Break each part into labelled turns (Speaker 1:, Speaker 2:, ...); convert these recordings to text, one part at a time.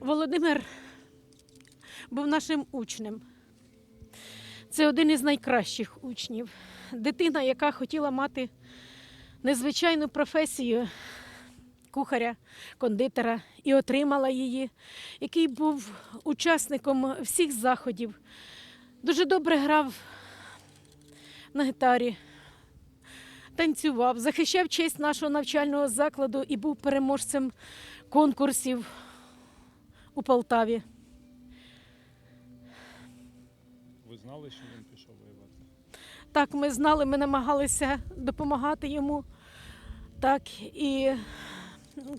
Speaker 1: Володимир був нашим учнем. Це один із найкращих учнів. Дитина, яка хотіла мати незвичайну професію кухаря, кондитера і отримала її, який був учасником всіх заходів. Дуже добре грав на гітарі, танцював, захищав честь нашого навчального закладу і був переможцем конкурсів у Полтаві.
Speaker 2: Ви знали, що він пішов воювати?
Speaker 1: Так, ми знали, ми намагалися допомагати йому. Так, і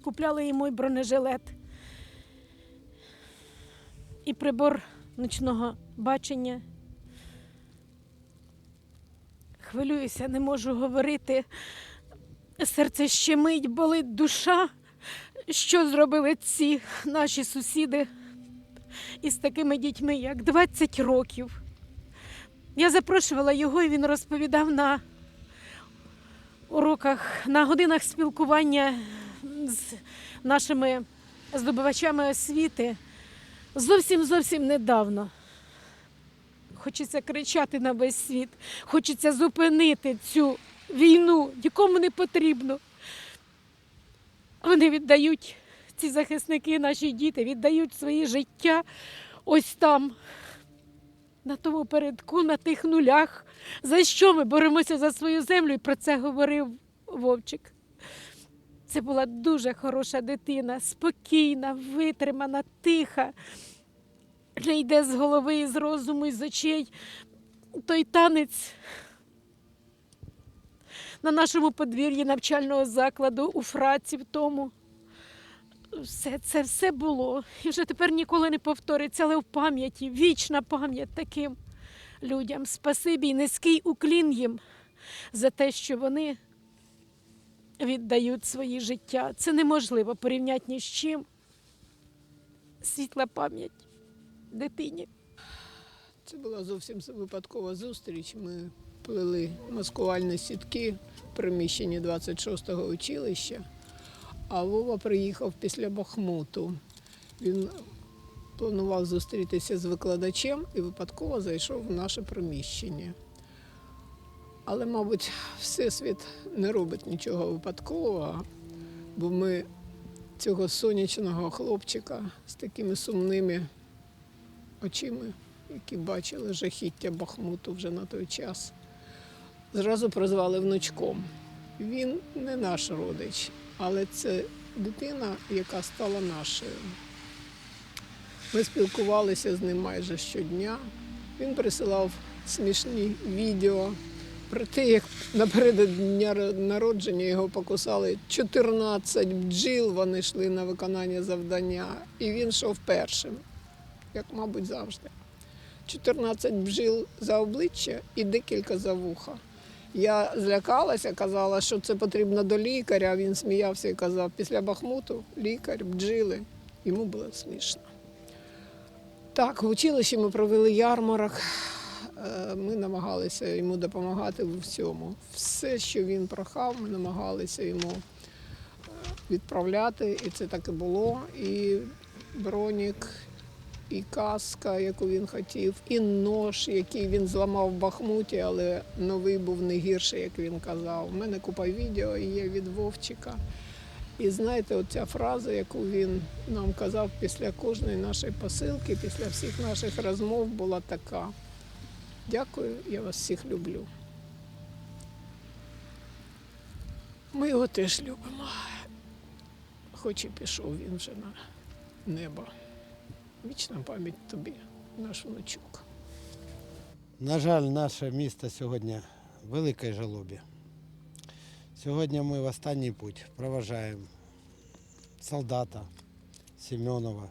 Speaker 1: купляли йому і бронежилет, і прибор ночного бачення. Хвилююся, не можу говорити. Серце щемить, болить душа. Що зробили ці наші сусіди із такими дітьми, як 20 років. Я запрошувала його, і він розповідав на уроках, на годинах спілкування з нашими здобувачами освіти зовсім зовсім недавно. Хочеться кричати на весь світ, хочеться зупинити цю війну, нікому не потрібно. Вони віддають, ці захисники, наші діти, віддають своє життя ось там, на тому передку, на тих нулях. За що ми боремося за свою землю? І про це говорив Вовчик. Це була дуже хороша дитина, спокійна, витримана, тиха. Не йде з голови, з розуму, і з очей. Той танець на нашому подвір'ї навчального закладу у фраці в тому. Все це все було. І вже тепер ніколи не повториться, але в пам'яті, вічна пам'ять таким людям. Спасибі і низький уклін їм за те, що вони віддають свої життя. Це неможливо порівняти ні з чим. Світла пам'ять дитині.
Speaker 3: Це була зовсім випадкова зустріч. Ми плели маскувальні сітки в приміщенні 26-го училища, а Вова приїхав після Бахмуту. Він планував зустрітися з викладачем і випадково зайшов в наше приміщення. Але, мабуть, Всесвіт не робить нічого випадкового, бо ми цього сонячного хлопчика з такими сумними очима які бачили жахіття Бахмуту вже на той час, зразу прозвали внучком. Він не наш родич, але це дитина, яка стала нашою. Ми спілкувалися з ним майже щодня. Він присилав смішні відео про те, як напередодні дня народження його покусали 14 бджіл, вони йшли на виконання завдання, і він йшов першим, як, мабуть, завжди. 14 бджіл за обличчя і декілька за вуха. Я злякалася, казала, що це потрібно до лікаря. Він сміявся і казав, після Бахмуту лікар, бджіли. Йому було смішно. Так, в училищі ми провели ярмарок. Е, Ми намагалися йому допомагати в всьому. Все, що він прохав, ми намагалися йому е, відправляти, і це так і було. І бронік, і каска, яку він хотів, і нож, який він зламав в Бахмуті, але новий був не гірший, як він казав. У мене купа відео є від Вовчика. І знаєте, оця фраза, яку він нам казав після кожної нашої посилки, після всіх наших розмов, була така. Дякую, я вас всіх люблю. Ми його теж любимо. Хоч і пішов він вже на небо. Вічна пам'ять тобі, наш внучок.
Speaker 4: На жаль, наше місто сьогодні в великій жалобі. Сьогодні ми в останній путь проважаємо солдата Семенова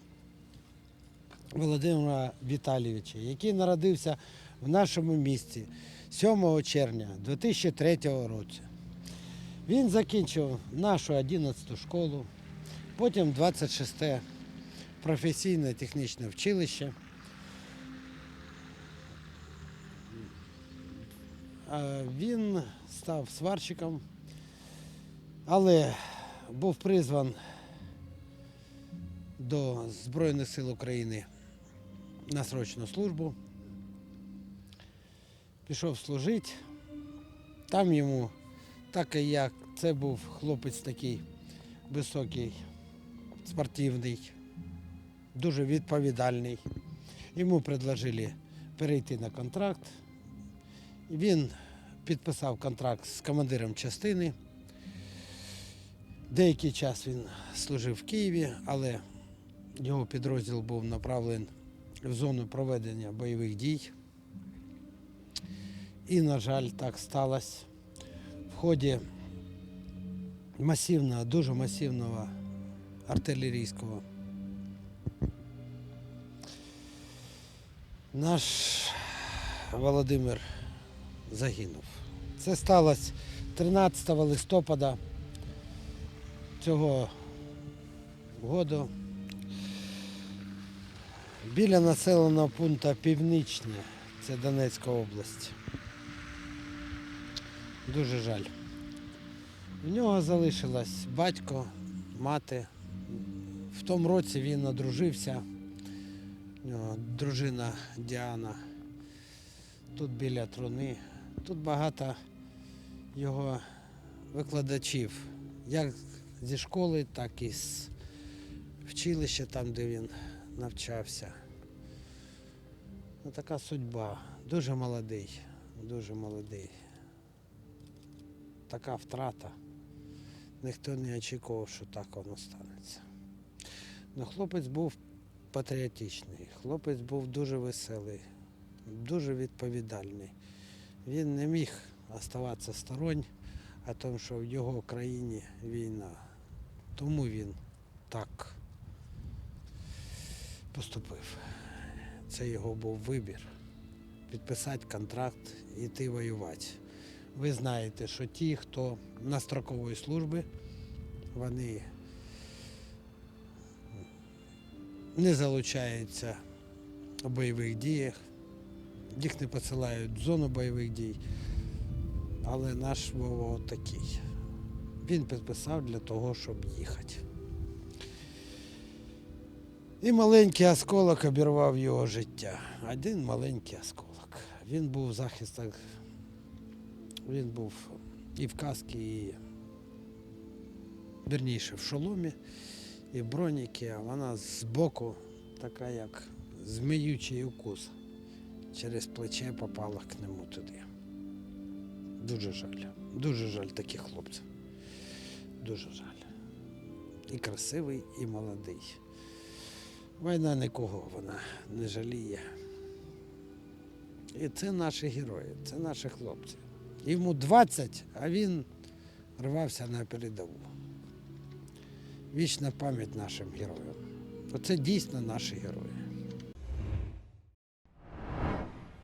Speaker 4: Володимира Віталійовича, який народився в нашому місті 7 червня 2003 року. Він закінчив нашу 11 школу, потім 26 професійне технічне училище. Він став сварщиком, але був призван до Збройних сил України на срочну службу. Пішов служити. Там йому, так і як, це був хлопець такий високий, спортивний, дуже відповідальний. Йому предложили перейти на контракт. Він підписав контракт з командиром частини. Деякий час він служив в Києві, але його підрозділ був направлений в зону проведення бойових дій. І, на жаль, так сталося. В ході масивного, дуже масивного артилерійського наш Володимир загинув. Це сталося 13 листопада цього року біля населеного пункту Північне, це Донецька область. Дуже жаль. В нього залишилась батько, мати. В тому році він одружився. Нього дружина Діана. Тут біля труни. Тут багато його викладачів, як зі школи, так і з вчилища, там, де він навчався. Ну, така судьба. Дуже молодий, дуже молодий. Така втрата. Ніхто не очікував, що так воно станеться. Ну, хлопець був патріотичний, хлопець був дуже веселий, дуже відповідальний. Він не міг оставатися сторонь, а тому, що в його країні війна. Тому він так поступив. Це його був вибір. Підписати контракт і йти воювати. Ви знаєте, що ті, хто на строковій службі, вони не залучаються у бойових діях, їх не посилають в зону бойових дій. Але наш Вова такий. Він підписав для того, щоб їхати. І маленький осколок обірвав його життя. Один маленький осколок. Він був в захистах, він був і в касці, і вірніше в шоломі, і броніки, а вона збоку така, як зміючий укус. Через плече попала к нему туди. Дуже жаль. Дуже жаль таких хлопців. Дуже жаль. І красивий, і молодий. Війна нікого вона не жаліє. І це наші герої, це наші хлопці. Йому 20, а він рвався на передову. Вічна пам'ять нашим героям. Оце дійсно наші герої.